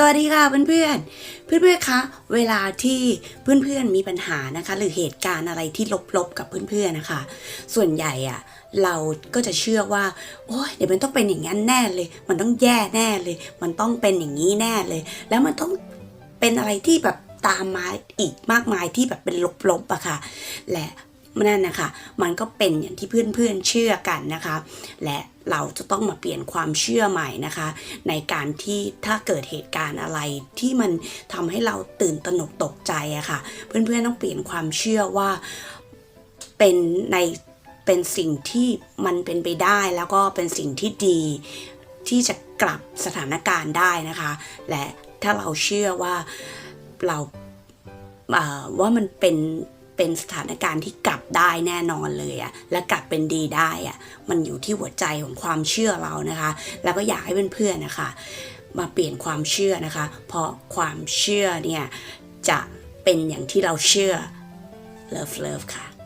สวัสดีค่ะเพื่อนๆเพื่อนๆคะเวลาที่เพื่อนๆมีปัญหานะคะ หรือเหตุการณ์อะไรที่ลบๆกับเพื่อนๆนะคะ ส่วนใหญ่อะเราก็จะเชื่อว่า โอ้ยเดี๋ยวมันต้องเป็นอย่างนั้นแน่เลย มันต้องแย่แน่เลย มันต้องเป็นอย่างนี้แน่เลย แล้วมันต้องเป็นอะไรที่แบบตามมาอีกมากมายที่แบบเป็นลบๆอะค่ะ และ นั่นนะคะ มันก็เป็นอย่างที่เพื่อนๆเชื่อกันนะคะ และเราจะต้องมาเปลี่ยนความเชื่อใหม่นะคะ ในการที่ถ้าเกิดเหตุการณ์อะไรที่มันทำให้เราตื่นตระหนกตกใจอะค่ะ เพื่อนๆต้องเปลี่ยนความเชื่อว่าเป็นในเป็นสิ่งที่มันเป็นไปได้แล้วก็เป็นสิ่งที่ดีที่จะกลับสถานการณ์ได้นะคะ และถ้าเราเชื่อว่าเราว่ามันเป็น เป็นสถานการณ์ที่กลับได้แน่นอนเลยอะและกลับเป็นดีได้อะมันอยู่ที่หัวใจของความเชื่อเรานะคะ แล้วก็อยากให้เพื่อนๆนะคะ มาเปลี่ยนความเชื่อนะคะ เพราะความเชื่อเนี่ยจะเป็นอย่างที่เราเชื่อ love love ค่ะ